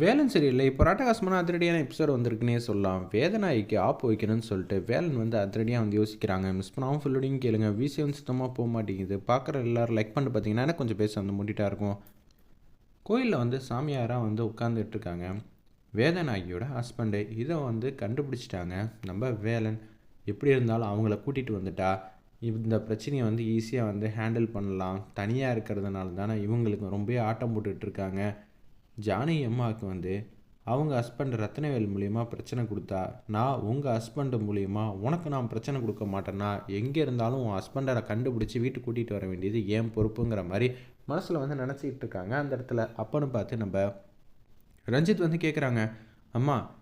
வேலன் சரியில்லை. இப்போ ராட்டகாசமான அதிரடியான எபிசோட் வந்திருக்குன்னே சொல்லலாம். வேதனாய்க்கு ஆப் வைக்கணும்னு சொல்லிட்டு வேலன் வந்து அதிரடியாக வந்து யோசிக்கிறாங்க. மிஸ் பண்ணாமல் ஃபுல்லோடையும் கேளுங்க. விசி வந்து சுத்தமாக போக மாட்டேங்குது. பார்க்குற எல்லோரும் லைக் பண்ணிட்டு பார்த்தீங்கன்னா கொஞ்சம் பேச வந்து முட்டிட்டா இருக்கும். கோயிலில் வந்து சாமியாராக வந்து உட்காந்துட்ருக்காங்க வேதநாயகியோட ஹஸ்பண்டு இதை வந்து கண்டுபிடிச்சிட்டாங்க. நம்ம வேலன் எப்படி இருந்தாலும் அவங்கள கூட்டிகிட்டு வந்துட்டா. இந்த பிரச்சனையை வந்து ஈஸியாக வந்து ஹேண்டில் பண்ணலாம். தனியாக இருக்கிறதுனால தானே இவங்களுக்கு ரொம்ப ஆட்டம் போட்டுட்ருக்காங்க ஜானகி அம்மாவுக்கு வந்து அவங்க ஹஸ்பண்ட் ரத்னவேல் மூலியமா பிரச்சனை கொடுத்தா நான் உங்கள் ஹஸ்பண்டு மூலயமா உனக்கு நான் பிரச்சனை கொடுக்க மாட்டேன்னா எங்கே இருந்தாலும் உன் ஹஸ்பண்டை கண்டுபிடிச்சி வீட்டுக்கு கூட்டிகிட்டு வர வேண்டியது ஏன் பொறுப்புங்கிற மாதிரி மனசில் வந்து நினச்சிக்கிட்டு இருக்காங்க அந்த இடத்துல. அப்பன்னு பார்த்து நம்ம ரஞ்சித் வந்து கேட்குறாங்க அம்மா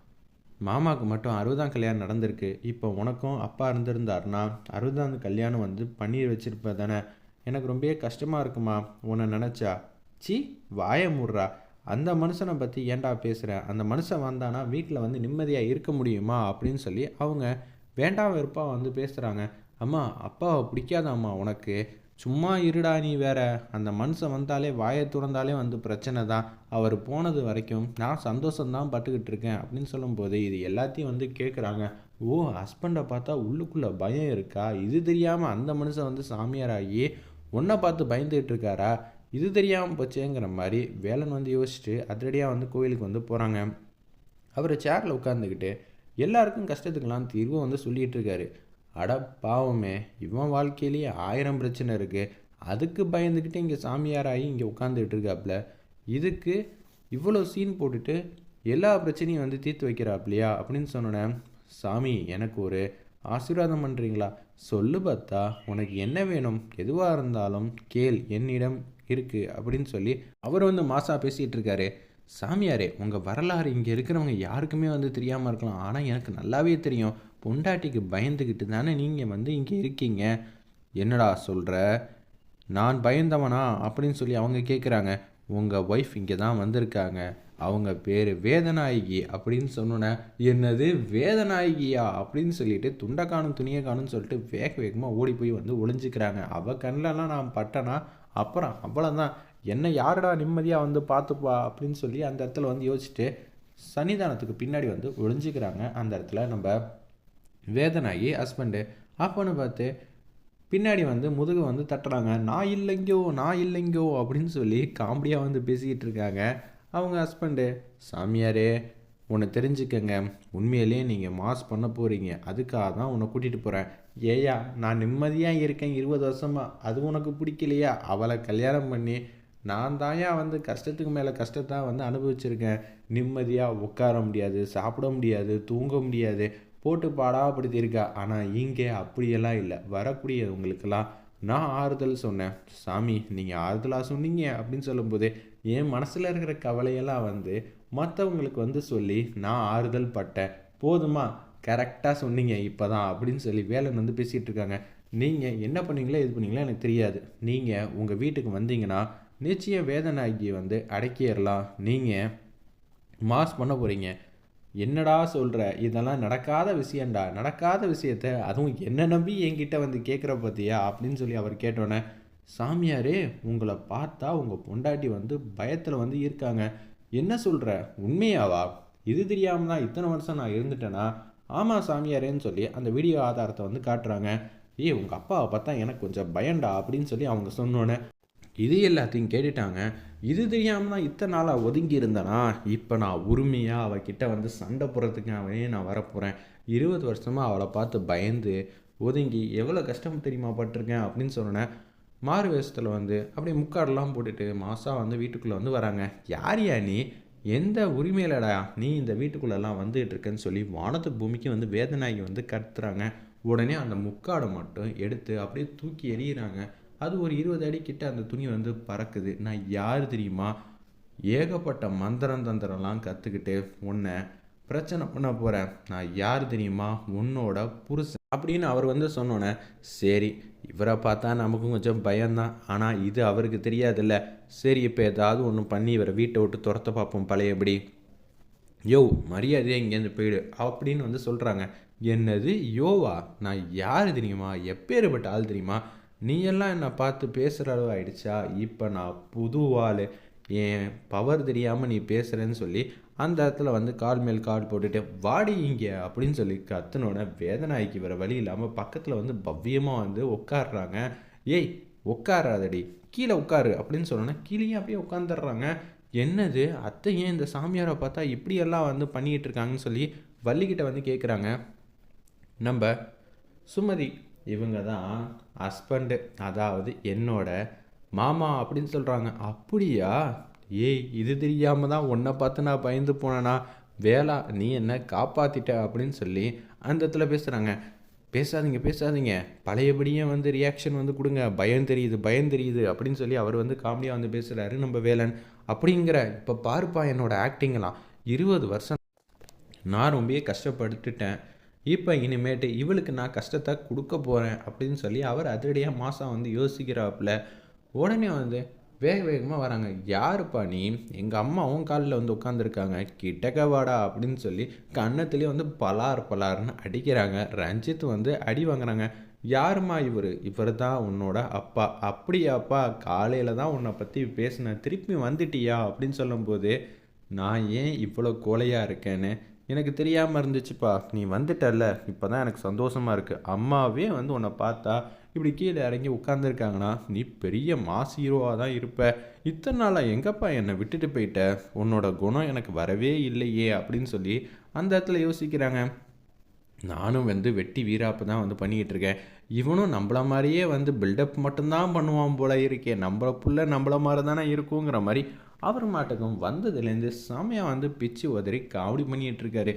மாமாவுக்கு மட்டும் அறுபதாம் கல்யாணம் நடந்திருக்கு. இப்போ உனக்கும் அப்பா இருந்திருந்தாருன்னா அறுபதாம் கல்யாணம் வந்து பண்ணி வச்சுருப்ப தானே? எனக்கு ரொம்பவே கஷ்டமாக இருக்குமா? உன்னை நினச்சா. சி வாய மூடுறா. அந்த மனுஷனை பற்றி ஏன்டா பேசுகிறேன் அந்த மனுஷன் வந்தானா வீட்டில் வந்து நிம்மதியாக இருக்க முடியுமா? அப்படின்னு சொல்லி அவங்க வேண்டாம் வெறுப்பாக வந்து பேசுகிறாங்க அம்மா அப்பாவை பிடிக்காதாம்மா உனக்கு? சும்மா இருடா நீ வேற. அந்த மனுஷன் வந்தாலே வாயை திறந்தாலே வந்து பிரச்சனை தான். அவர் போனது வரைக்கும் நான் சந்தோஷம்தான் பட்டுக்கிட்டு இருக்கேன் அப்படின்னு சொல்லும்போது இது எல்லாத்தையும் வந்து கேட்குறாங்க ஓ ஹஸ்பண்டை பார்த்தா உள்ளுக்குள்ளே பயம் இருக்கா? இது தெரியாமல் அந்த மனுஷன் வந்து சாமியாராகி உன்னை பார்த்து பயந்துகிட்டு இருக்காரா? இது தெரியாமல் போச்சேங்கிற மாதிரி வேலன் வந்து யோசிச்சுட்டு அதிரடியாக வந்து கோயிலுக்கு வந்து போகிறாங்க அவர் சேரில் உட்காந்துக்கிட்டு எல்லாருக்கும் கஷ்டத்துக்கெல்லாம் தீர்வு வந்து சொல்லிகிட்டு இருக்காரு. அட பாவமே இவன் வாழ்க்கையிலேயே ஆயிரம் பிரச்சனை இருக்குது அதுக்கு பயந்துக்கிட்டு இங்கே சாமியாராகி இங்கே உட்காந்துக்கிட்டு இருக்காப்புல இதுக்கு இவ்வளோ சீன் போட்டுட்டு எல்லா பிரச்சனையும் வந்து தீர்த்து வைக்கிறாப்லையா அப்படின்னு சொன்னோன்னே சாமி எனக்கு ஒரு ஆசீர்வாதம் பண்ணுறீங்களா சொல்லு பார்த்தா உனக்கு என்ன வேணும்? எதுவாக இருந்தாலும் கேள். என்னிடம் இருக்குது அப்படின்னு சொல்லி அவர் வந்து மாசா பேசிகிட்டு இருக்காரு. சாமியாரே உங்கள் வரலாறு இங்கே இருக்கிறவங்க யாருக்குமே வந்து தெரியாமல் இருக்கலாம். ஆனால் எனக்கு நல்லாவே தெரியும். பொண்டாட்டிக்கு பயந்துக்கிட்டு தானே நீங்கள் வந்து இங்கே இருக்கீங்க. என்னடா சொல்கிற நான் பயந்தவனா? அப்படின்னு சொல்லி அவங்க கேட்குறாங்க உங்கள் ஒய்ஃப் இங்கே தான் வந்திருக்காங்க. அவங்க பேர் வேதநாயகி அப்படின்னு சொன்னோன்னே என்னது வேதநாயகியா? அப்படின்னு சொல்லிட்டு துண்டை காணும் துணியை காணும்னு சொல்லிட்டு வேக வேகமாக ஓடி போய் வந்து ஒளிஞ்சிக்கிறாங்க. அவள் கண்ணிலலாம் நான் பட்டனா? அப்புறம் அவ்வளோதான் என்ன யாரடா நிம்மதியாக வந்து பார்த்துப்பா அப்படின்னு சொல்லி அந்த இடத்துல வந்து யோசிச்சுட்டு சன்னிதானத்துக்கு பின்னாடி வந்து ஒழிஞ்சிக்கிறாங்க அந்த இடத்துல நம்ம வேதனாகி ஹஸ்பண்டு அப்போன்னு பார்த்து பின்னாடி வந்து முதுகு வந்து தட்டுறாங்க. நான் இல்லைங்கோ நான் இல்லைங்கோ அப்படின்னு சொல்லி காமெடியாக வந்து பேசிக்கிட்டு இருக்காங்க. அவங்க ஹஸ்பண்டு சாமியாரே உன்னை தெரிஞ்சுக்கங்க. உண்மையிலே நீங்கள் மாஸ் பண்ண போகிறீங்க அதுக்காக தான் உன்னை கூட்டிகிட்டு போகிறேன் ஏயா நான் நிம்மதியாக இருக்கேன் இருபது வருஷமாக அது உனக்கு பிடிக்கலையா? அவளை கல்யாணம் பண்ணி நான் தாயா வந்து கஷ்டத்துக்கு மேலே கஷ்டத்தை வந்து அனுபவிச்சிருக்கேன். நிம்மதியாக உட்கார முடியாது சாப்பிட முடியாது தூங்க முடியாது. போட்டு பாடாப்படுத்தியிருக்கா ஆனால் இங்கே அப்படியெல்லாம் இல்லை. வரக்கூடியவங்களுக்கெல்லாம் நான் ஆறுதல் சொன்னேன். சாமி நீங்கள் ஆறுதலாக சொன்னீங்க அப்படின்னு சொல்லும்போது என் மனசில் இருக்கிற கவலையெல்லாம் வந்து மற்றவங்களுக்கு வந்து சொல்லி நான் ஆறுதல் பட்டேன். போதுமா? கரெக்டாக சொன்னீங்க இப்போ தான் அப்படின்னு சொல்லி வேலன் வந்து பேசிகிட்டு இருக்காங்க. நீங்கள் என்ன பண்ணீங்களோ இது பண்ணீங்களோ எனக்கு தெரியாது. நீங்கள் உங்கள் வீட்டுக்கு வந்தீங்கன்னா நிச்சயம் வேதனாகியை வந்து அடக்கிடலாம். நீங்கள் மாஸ் பண்ண போகிறீங்க என்னடா சொல்கிற இதெல்லாம் நடக்காத விஷயம்டா. நடக்காத விஷயத்த அதுவும் என்ன நம்பி என்கிட்ட வந்து கேட்குற பார்த்தியா அப்படின்னு சொல்லி அவர் கேட்டோன்னே சாமியாரே உங்களை பார்த்தா உங்கள் பொண்டாட்டி வந்து பயத்தில் வந்து இருக்காங்க. என்ன சொல்கிற உண்மையாவா? இது தெரியாமல் தான் இத்தனை வருஷம் நான் இருந்துட்டேன்னா ஆமாம் சாமியாரேன்னு சொல்லி அந்த வீடியோ ஆதாரத்தை வந்து காட்டுறாங்க. ஏய் உங்கள் அப்பாவை பார்த்தா எனக்கு கொஞ்சம் பயண்டா அப்படின்னு சொல்லி அவங்க சொன்னோன்னே இது எல்லாத்தையும் கேட்டுட்டாங்க. இது தெரியாமல் தான் இத்தனை நாளாக ஒதுங்கி இருந்தேனா? இப்போ நான் உரிமையாக அவகிட்ட வந்து சண்டை போடுறதுக்காகவே நான் வரப்போகிறேன் இருபது வருஷமாக அவளை பார்த்து பயந்து ஒதுங்கி எவ்வளோ கஷ்டம் தெரியுமா பட்டிருக்கேன் அப்படின்னு சொன்னேன் மாறு வேஷத்தில் வந்து அப்படியே முக்காடெல்லாம் போட்டுட்டு மாதம் வந்து வீட்டுக்குள்ளே வந்து வராங்க. யார் யா நீ? எந்த உரிமையிலடா நீ இந்த வீட்டுக்குள்ளெல்லாம் வந்துகிட்டு இருக்கேன்னு சொல்லி வானத்து பூமிக்கு வந்து வேதனாகி வந்து கத்துறாங்க. உடனே அந்த முக்காடை மட்டும் எடுத்து அப்படியே தூக்கி எறிகிறாங்க அது ஒரு இருபது அடி கிட்ட அந்த துணி வந்து பறக்குது. நான் யார் தெரியுமா? ஏகப்பட்ட மந்திரம் தந்திரம்லாம் கற்றுக்கிட்டு உன்னை பிரச்சனை பண்ண போகிறேன் நான் யார் தெரியுமா? உன்னோட புருஷன் அப்படின்னு அவர் வந்து சொன்னோன்னே சரி இவரை பார்த்தா நமக்கும் கொஞ்சம் பயம்தான். ஆனால் இது அவருக்கு தெரியாதுல்ல. சரி இப்போ ஏதாவது ஒன்று பண்ணி இவரை வீட்டை விட்டு துரத்த பார்ப்போம் பழையபடி யோ மரியாதையே இங்கேருந்து போயிடு அப்படின்னு வந்து சொல்கிறாங்க என்னது யோவா? நான் யார் தெரியுமா? எப்பேற்பட்ட ஆள் தெரியுமா? நீ எல்லாம் என்னை பார்த்து பேசுகிற அளவு ஆயிடுச்சா? இப்போ நான் புது ஆள். என் பவர் தெரியாமல் நீ பேசுகிறேன்னு சொல்லி அந்த இடத்துல வந்து கால் மேல் கால் போட்டுட்டு வாடி இங்கே அப்படின்னு சொல்லி கத்துனோட வேதனாய்க்கு வேறு வழி இல்லாமல் பக்கத்தில் வந்து பவ்யமாக வந்து உட்காடுறாங்க ஏய் உட்காராதடி கீழே உட்காரு அப்படின்னு சொன்னோன்னே கீழேயும் அப்படியே உட்காந்துடுறாங்க என்னது? அத்தை ஏன் இந்த சாமியாரை பார்த்தா இப்படியெல்லாம் வந்து பண்ணிகிட்டு இருக்காங்கன்னு சொல்லி வள்ளிக்கிட்ட வந்து கேட்குறாங்க நம்ம சுமதி இவங்க தான் ஹஸ்பண்டு அதாவது என்னோட மாமா அப்படின்னு சொல்கிறாங்க அப்படியா? ஏய் இது தெரியாமல் தான் உன்னை பார்த்து நான் பயந்து போனேனா? வேளா நீ என்ன காப்பாற்றிட்ட அப்படின்னு சொல்லி அந்த இடத்துல பேசுகிறாங்க பேசாதீங்க பேசாதீங்க. பழையபடியே வந்து ரியாக்ஷன் வந்து கொடுங்க. பயம் தெரியுது பயம் தெரியுது அப்படின்னு சொல்லி அவர் வந்து காமெடியாக வந்து பேசுகிறாரு நம்ம வேலன். அப்படிங்கிற இப்போ பாருப்பா என்னோட ஆக்டிங்கெல்லாம் இருபது வருஷம் நான் ரொம்பவே கஷ்டப்பட்டுட்டேன். இப்போ இனிமேட்டு இவளுக்கு நான் கஷ்டத்தை கொடுக்க போகிறேன் அப்படின்னு சொல்லி அவர் அதிரடியாக மாதம் வந்து யோசிக்கிறாப்புல. உடனே வந்து வேக வேகமாக வராங்க. யாருப்பா நீ? எங்கள் அம்மாவும் காலில் வந்து உட்காந்துருக்காங்க கிட்டக்க வாடா அப்படின்னு சொல்லி கன்னத்துலேயே வந்து பலார் பலார்னு அடிக்கிறாங்க. ரஞ்சித் வந்து அடி வாங்குறாங்க. யாருமா இவர்? இவர் தான் உன்னோட அப்பா. அப்படியாப்பா? காலையில் தான் உன்னை பற்றி பேசினேன். திருப்பி வந்துட்டியா? அப்படின்னு சொல்லும்போது நான் ஏன் இவ்வளோ கோலையாக இருக்கேன்னு? எனக்கு தெரியாமல் இருந்துச்சுப்பா. நீ வந்துட்டல்ல. இப்போ தான் எனக்கு சந்தோஷமாக இருக்குது அம்மாவே வந்து உன்னை பார்த்தா இப்படி கீழே இறங்கி உட்காந்துருக்காங்கன்னா நீ பெரிய மாஸ் ஹீரோவாக தான் இருப்ப. இத்தனை நாளாக எங்கப்பா என்னை விட்டுட்டு போயிட்ட? உன்னோட குணம் எனக்கு வரவே இல்லையே அப்படின்னு சொல்லி அந்த இடத்துல யோசிக்கிறாங்க. நானும் வந்து வெட்டி வீராப்பு தான் வந்து பண்ணிக்கிட்டு இருக்கேன். இவனும் நம்மள மாதிரியே வந்து பில்டப் மட்டும்தான் பண்ணுவான் போல இருக்கே. நம்மள புள்ள நம்மள மாதிரி தானே இருக்குங்கிற மாதிரி அவர் மாட்டுக்கும் வந்ததுலேருந்து செமையாக வந்து பிச்சு உதறி காவடி பண்ணிகிட்டு இருக்காரு.